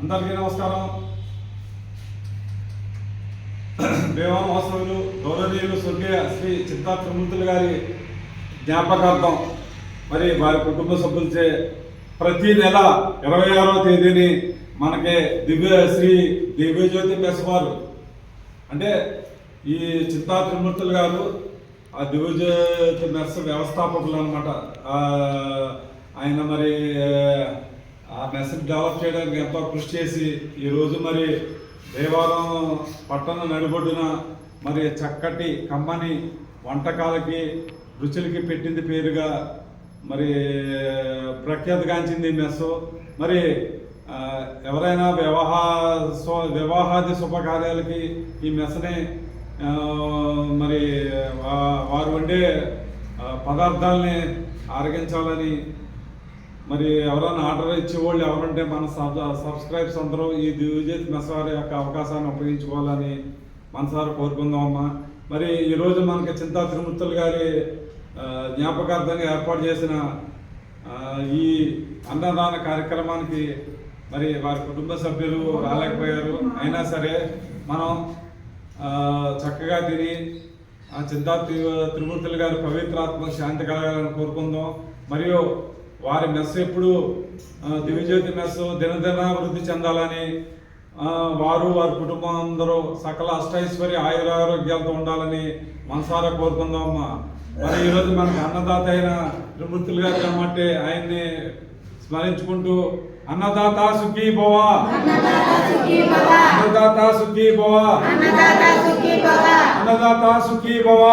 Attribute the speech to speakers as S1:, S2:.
S1: అందరికీ నమస్కారం. దేవామహోత్సవులు గౌరవనీయులు స్వర్గీయ శ్రీ చింతా త్రిమూర్తులు గారి జ్ఞాపకార్థం. మరి వారి కుటుంబ సభ్యులచే ప్రతి నెల ఇరవై ఆరో తేదీని మనకి దివ్య శ్రీ దివ్యజ్యోతి మెస్ వారు అంటే ఈ చింతా త్రిమూర్తులు గారు ఆ దివ్యజ్యోతి మెస్ వ్యవస్థాపకులు అనమాట ఆయన మరి ఆ మెస్ డెవలప్ చేయడానికి ఎంతో కృషి చేసి ఈరోజు మరి దేవాలయం పట్టణ నడిబొడ్డున మరి చక్కటి కమ్మని వంటకాలకి రుచులకి పెట్టింది పేరుగా మరి ప్రఖ్యాతిగాంచింది ఈ మెస్ మరి ఎవరైనా వివాహ స్వ వివాహాది శుభకార్యాలకి ఈ మెస్ని మరి వా- వారు వండే పదార్థాలని ఆరగించాలని మరి ఎవరైనా ఆర్డర్ ఇచ్చేవాళ్ళు ఎవరంటే మన సబ్ సబ్స్క్రైబ్స్ అందరూ ఈ దివ్యజ్యోతి మెస్వారి యొక్క అవకాశాన్ని ఉపయోగించుకోవాలని మనసారి కోరుకుందాం అమ్మా. మరి ఈరోజు మనకి చింతా తిరుమూర్తులు గారి జ్ఞాపకార్థంగా ఏర్పాటు చేసిన ఈ అన్నదాన కార్యక్రమానికి మరి వారి కుటుంబ సభ్యులు రాలేకపోయారు. అయినా సరే మనం చక్కగా తిని ఆ చింతా త్రి- త్రిమూర్తులు గారి పవిత్రాత్మ శాంతి కలగాలని కోరుకుందాం. మరియు వారి మెస్ ఎప్పుడు దివ్యజ్యోతి మెస్ దినదిన వృద్ధి చెందాలని వారు వారి కుటుంబం అందరూ సకల అష్టైశ్వర్య ఆయురారోగ్యాలతో ఉండాలని మనసారా కోరుకుందాం అమ్మా. మరి ఈరోజు మనకు అన్నదాత అయిన త్రిమూర్తులు గారు కాబట్టి ఆయన్ని స్మరించుకుంటూ అన్నదాత సుఖీ భవ. అన్నదాత సుఖీ భవ. అన్నదాత సుఖీ భవ.